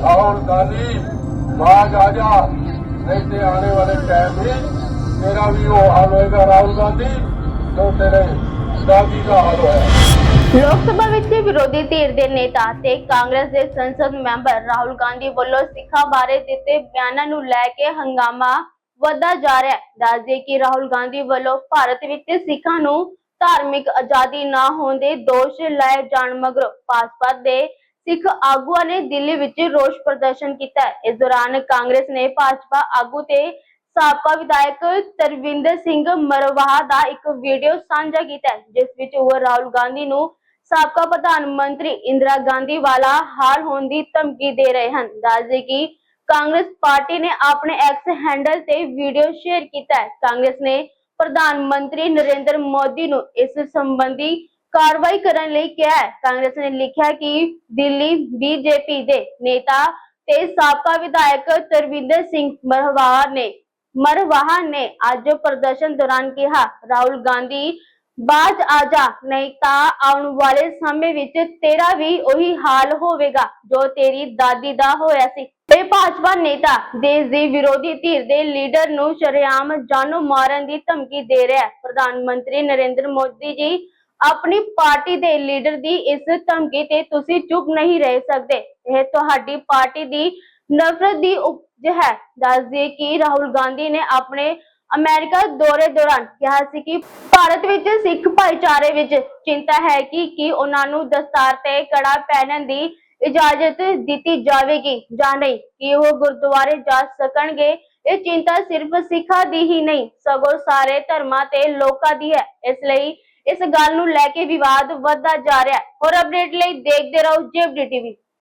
राहुल गांधी बाज आ जा नहीं तो आने वाले टाइम में तेरा भी वो हाल होएगा राहुल गांधी जो तेरे दादी का हाल होया ਲੋਕ ਸਭਾ ਵਿੱਚ ਵਿਰੋਧੀ ਧਿਰ ਦੇ ਨੇਤਾ ਤੇ ਕਾਂਗਰਸ ਦੇ ਸੰਸਦ ਮੈਂਬਰ ਰਾਹੁਲ ਗਾਂਧੀ ਵੱਲੋਂ ਸਿੱਖਾਂ ਬਾਰੇ ਦਿੱਤੇ ਬਿਆਨਾਂ ਨੂੰ ਲੈ ਕੇ ਹੰਗਾਮਾ ਵਧਦਾ ਜਾ ਰਿਹਾ ਹੈ ਦੱਸਦੇ ਕਿ ਰਾਹੁਲ ਗਾਂਧੀ ਵੱਲੋਂ ਭਾਰਤ ਵਿੱਚ ਸਿੱਖਾਂ ਨੂੰ ਧਾਰਮਿਕ ਆਜ਼ਾਦੀ ਨਾ ਹੋਣ ਦੇ ਦੋਸ਼ ਲਾਏ ਜਾਣ ਮਗਰੋਂ ਭਾਜਪਾ ਦੇ ਸਿੱਖ ਆਗੂਆਂ ਨੇ ਦਿੱਲੀ ਵਿੱਚ ਰੋਸ ਪ੍ਰਦਰਸ਼ਨ ਕੀਤਾ। ਇਸ ਦੌਰਾਨ ਕਾਂਗਰਸ ਨੇ ਭਾਜਪਾ ਆਗੂ ਤੇ ਸਾਬਕਾ ਵਿਧਾਇਕ ਤਰਵਿੰਦਰ ਸਿੰਘ ਮਰਵਾਹਾ ਦਾ ਇੱਕ ਵੀਡੀਓ ਸਾਂਝਾ ਕੀਤਾ, ਜਿਸ ਵਿੱਚ ਉਹ ਰਾਹੁਲ ਗਾਂਧੀ ਨੂੰ ਸਾਬਕਾ ਪ੍ਰਧਾਨ ਮੰਤਰੀ ਇੰਦਰਾ ਗਾਂਧੀ ਵਾਲਾ ਹਾਲ ਹੋਣ ਦੀ ਧਮਕੀ ਦੇ ਰਹੇ ਹਨ। ਦੱਸਦੇ ਕਿ ਕਾਂਗਰਸ ਪਾਰਟੀ ਨੇ ਆਪਣੇ ਐਕਸ ਹੈਂਡਲ ਤੇ ਵੀਡੀਓ ਸ਼ੇਅਰ ਕੀਤਾ ਕਾਂਗਰਸ ਨੇ ਪ੍ਰਧਾਨ ਮੰਤਰੀ ਨਰਿੰਦਰ ਮੋਦੀ ਨੂੰ ਇਸ ਸੰਬੰਧੀ ਕਾਰਵਾਈ ਕਰਨ ਲਈ ਕਿਹਾ ਹੈ। ਕਾਂਗਰਸ ਨੇ ਲਿਖਿਆ ਕਿ ਦਿੱਲੀ ਬੀਜੇਪੀ ਦੇ ਨੇਤਾ ਤੇ ਸਾਬਕਾ ਵਿਧਾਇਕ ਤਰਵਿੰਦਰ ਸਿੰਘ ਮਰਵਾਹਾ ਨੇ ਮਰਵਾਹਾ ਨੇ ਅੱਜ ਪ੍ਰਦਰਸ਼ਨ ਦੌਰਾਨ ਕਿਹਾ, ਰਾਹੁਲ ਗਾਂਧੀ ਬਾਜ ਆ ਜਾ ਨਹੀਂ ਤਾਂ ਆਉਣ ਵਾਲੇ ਸਮੇਂ ਵਿੱਚ ਤੇਰਾ ਵੀ ਉਹੀ ਹਾਲ ਹੋਵੇਗਾ ਜੋ ਤੇਰੀ ਦਾਦੀ ਦਾ ਹੋਇਆ ਸੀ। ਤੇ ਭਾਜਪਾ ਨੇਤਾ ਦੇਸ਼ ਦੀ ਵਿਰੋਧੀ ਧਿਰ ਦੇ ਲੀਡਰ ਨੂੰ ਸ਼ਰੇਆਮ ਜਾਨੋਂ ਮਾਰਨ ਦੀ ਧਮਕੀ ਦੇ ਰਿਹਾ ਹੈ। ਪ੍ਰਧਾਨ ਮੰਤਰੀ ਨਰਿੰਦਰ ਮੋਦੀ ਜੀ ਆਪਣੀ ਪਾਰਟੀ ਦੇ ਲੀਡਰ ਦੀ ਇਸ ਧਮਕੀ ਤੇ ਤੁਸੀਂ ਚੁੱਪ ਨਹੀਂ ਰਹਿ ਸਕਦੇ। ਇਹ ਤੁਹਾਡੀ ਪਾਰਟੀ ਦੀ ਨਫ਼ਰਤ ਦੀ ਉਪਜ ਹੈ। ਦੱਸ ਦਈਏ ਕਿ ਰਾਹੁਲ ਗਾਂਧੀ ਨੇ ਆਪਣੇ ਅਮਰੀਕਾ ਦੌਰੇ ਦੌਰਾਨ ਕਿਹਾ ਸੀ ਕਿ ਭਾਰਤ ਵਿੱਚ ਸਿੱਖ ਭਾਈਚਾਰੇ ਵਿੱਚ ਚਿੰਤਾ ਹੈ ਕਿ, ਕੀ ਉਹਨਾਂ ਨੂੰ ਦਸਤਾਰ ਤੇ ਕੜਾ ਪਹਿਨਣ ਦੀ ਇਜਾਜ਼ਤ ਦਿੱਤੀ ਜਾਵੇਗੀ ਜਾਂ ਨਹੀਂ। ਕਿ ਉਹ ਗੁਰਦੁਆਰੇ ਜਾ ਸਕਣਗੇ? ਇਹ ਚਿੰਤਾ ਸਿਰਫ ਸਿੱਖਾਂ ਦੀ ਹੀ ਨਹੀਂ, ਸਗੋਂ ਸਾਰੇ ਧਰਮਾਂ ਤੇ ਲੋਕਾਂ ਦੀ ਹੈ। ਇਸ ਲਈ ਇਸ ਗੱਲ ਨੂੰ ਲੈ ਕੇ ਵਿਵਾਦ ਵੱਧਦਾ ਜਾ ਰਿਹਾ ਹੈ। ਹੋਰ ਅਪਡੇਟ ਲਈ ਦੇਖਦੇ ਰਹੋ ਜੇਬਡੀ ਟੀਵੀ।